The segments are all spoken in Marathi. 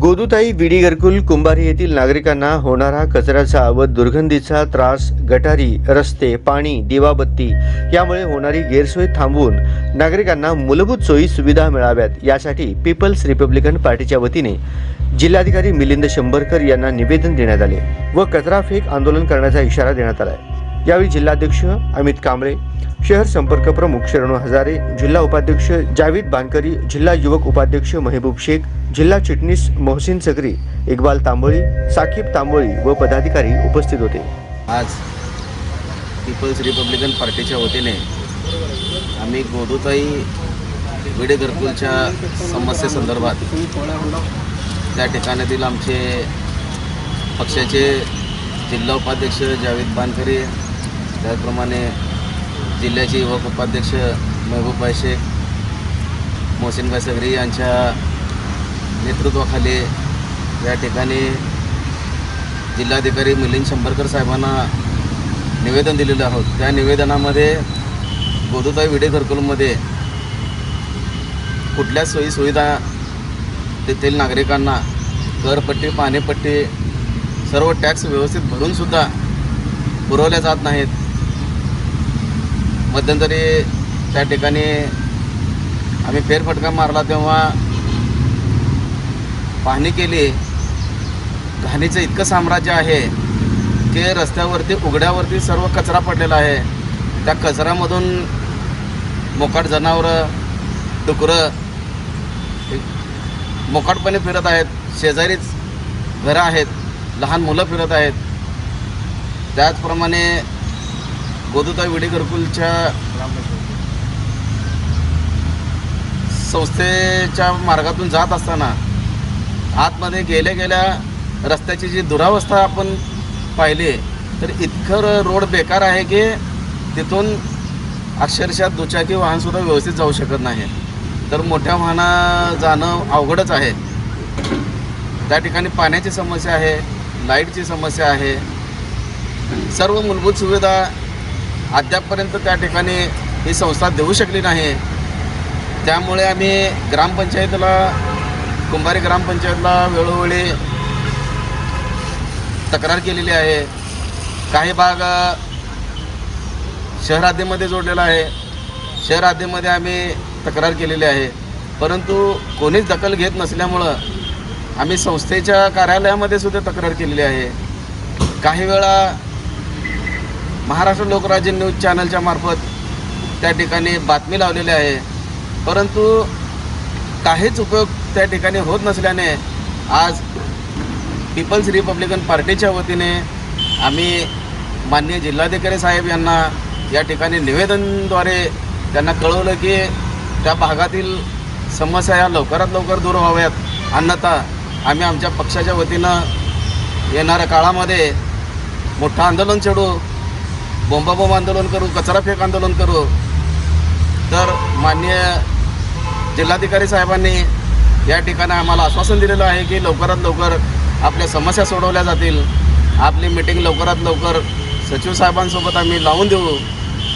गोदूताई विडी घरकुल कुंभारी येथील नागरिकांना होणारा कचऱ्याचा व दुर्गंधीचा त्रास गटारी रस्ते पाणी दिवाबत्ती यामुळे होणारी गैरसोय थांबवून नागरिकांना मूलभूत सोयी सुविधा मिळाव्यात. यासाठी पीपल्स रिपब्लिकन पार्टीच्या वतीने जिल्हाधिकारी मिलिंद शंभरकर यांना निवेदन देण्यात आले व कचरा फेक आंदोलन करण्याचा इशारा देण्यात आला आहे यावेळी जिल्हाध्यक्ष अमित कांबळे शहर संपर्क प्रमुख शरणू हजारे जिल्हा उपाध्यक्ष जावीद बानकरी जिल्हा युवक उपाध्यक्ष महबूब शेख जिल्हा चिटणीस मोहसिन सकरी इक्बाल तांबोळी साकीब तांबोळी व पदाधिकारी उपस्थित होते. आज पीपल्स रिपब्लिकन पार्टीच्या वतीने आम्ही गोदूताई विडे घरकुलच्या समस्येसंदर्भात त्या ठिकाणातील आमचे पक्षाचे जिल्हा उपाध्यक्ष जावेद बानकरी त्याचप्रमाणे जिल्ह्याचे युवक उपाध्यक्ष महबूबभाई शेख मोहसिनभाई सगरी यांच्या नेतृत्वाखाली या ठिकाणी जिल्हाधिकारी मिलिंद शंभरकर साहेबांना निवेदन दिलेलं आहोत. त्या निवेदनामध्ये गोदुताई विडे घरकुलमध्ये कुठल्या सोयीसुविधा तेथील नागरिकांना करपट्टी पाणीपट्टी सर्व टॅक्स व्यवस्थित भरूनसुद्धा पुरवल्या जात नाहीत. मध्यंतरी त्या ठिकाणी आम्ही फेरफटका मारला तेव्हा पाहणी केली घाणीचं इतकं साम्राज्य आहे की रस्त्यावरती उघड्यावरती सर्व कचरा पडलेला आहे. त्या कचऱ्यामधून मोकाट जनावरं डुकरं मोकाटपणे फिरत आहेत. शेजारीच घरं आहेत. लहान मुलं फिरत आहेत. त्याचप्रमाणे गोदूताई विडीकरकुलच्या संस्थेच्या मार्गातून जात असताना आतमध्ये गेल्या गेल्या रस्त्याची जी दुरावस्था आपण पाहिली तर इतकं रोड बेकार आहे की तिथून अक्षरशः दुचाकी वाहनसुद्धा व्यवस्थित जाऊ शकत नाही. तर मोठ्या वाहना जाणं अवघडच आहे. त्या ठिकाणी पाण्याची समस्या आहे लाईटची समस्या आहे. सर्व मूलभूत सुविधा अद्यापपर्यंत त्या ठिकाणी ही संस्था देऊ शकली नाही. त्यामुळे आम्ही ग्रामपंचायतीला कुंभारी ग्रामपंचायतला वेळोवेळी तक्रार केलेली आहे. काही भाग शहर हद्दीमध्ये जोडलेला आहे. शहर हद्दीमध्ये आम्ही तक्रार केलेली आहे. परंतु कोणीच दखल घेत नसल्यामुळं आम्ही संस्थेच्या कार्यालयामध्ये सुद्धा तक्रार केलेली आहे. काही वेळा महाराष्ट्र लोकराज्य न्यूज चॅनलच्या मार्फत त्या ठिकाणी बातमी लावलेली आहे. परंतु काहीच उपयोग त्या ठिकाणी होत नसल्याने आज पीपल्स रिपब्लिकन पार्टीच्या वतीने आम्ही माननीय जिल्हाधिकारी साहेब यांना या ठिकाणी निवेदनद्वारे त्यांना कळवलं की त्या भागातील समस्या या लवकरात लवकर दूर व्हाव्यात. अन्यथा आम्ही आमच्या पक्षाच्या वतीनं येणाऱ्या काळामध्ये मोठं आंदोलन चढू बोंबाबोंब आंदोलन करू कचरा फेक आंदोलन करू. तर माननीय जिल्हाधिकारी साहेबांनी या ठिकाणी आम्हाला आश्वासन दिलेलं आहे की लवकरात लवकर आपल्या समस्या सोडवल्या जातील. आपली मिटिंग लवकरात लवकर सचिव साहेबांसोबत आम्ही लावून देऊ.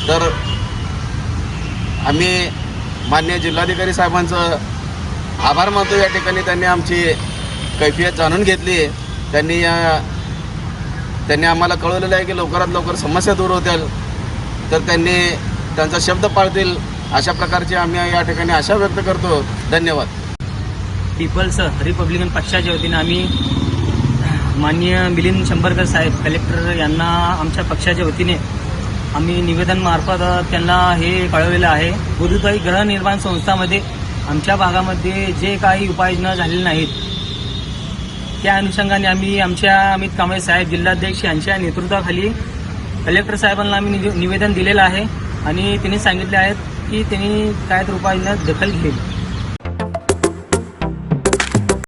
तर आम्ही माननीय जिल्हाधिकारी साहेबांचं आभार मानतो. या ठिकाणी त्यांनी आमची कैफियत जाणून घेतली. त्यांनी या त्यांनी आम्हाला कळवलेलं आहे की लवकरात लवकर समस्या दूर होतील. तर त्यांनी त्यांचा शब्द पाळतील अशा प्रकारची आम्ही या ठिकाणी आशा व्यक्त करतो. धन्यवाद. पीपल्स रिपब्लिकन पक्षाच्या वतीने आम्ही माननीय मिलिंद शंभरकर साहेब कलेक्टर यांना आमच्या पक्षाच्या वतीने आम्ही निवेदनमार्फत त्यांना हे कळवलेलं आहे. गुरुताई गृहनिर्माण संस्थामध्ये आमच्या भागामध्ये जे काही उपाययोजना झालेल्या नाहीत त्या अनुषंगाने आम्ही आमच्या अमित कांबळे साहेब जिल्हाध्यक्ष यांच्या नेतृत्वाखाली कलेक्टर साहेबांना आम्ही निवेदन दिलेलं आहे. आणि त्यांनी सांगितले आहेत की त्यांनी काय रूपाने दखल घेईल.